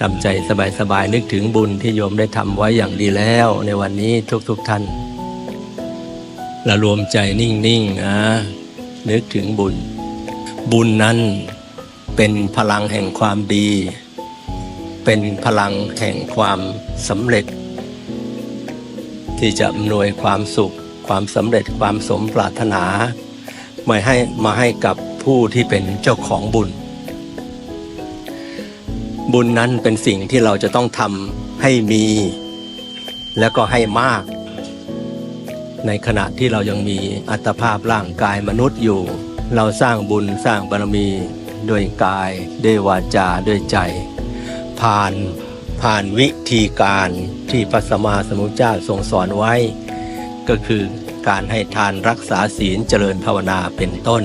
ทำใจสบายๆนึกถึงบุญที่โยมได้ทำไว้อย่างดีแล้ว ในวันนี้ทุกๆท่านและรวมใจนิ่งๆนะนึกถึงบุญ บุญนั้นเป็นพลังแห่งความดี เป็นพลังแห่งความสำเร็จ ที่จะอำนวยความสุข ความสำเร็จความสมปรารถนามาให้มาให้กับผู้ที่เป็นเจ้าของบุญ บุญนั้นเป็นสิ่งที่เราจะต้องทำให้มี แล้วก็ให้มาก ในขณะที่เรายังมีอัตภาพร่างกายมนุษย์อยู่ เราสร้างบุญสร้างบารมีด้วยกายด้วยวาจาด้วยใจ ผ่านผ่านวิธีการที่พระสมมาสมุทเจ้าทรงสอนไว้ ก็คือการให้ทานรักษาศีลเจริญภาวนาเป็นต้น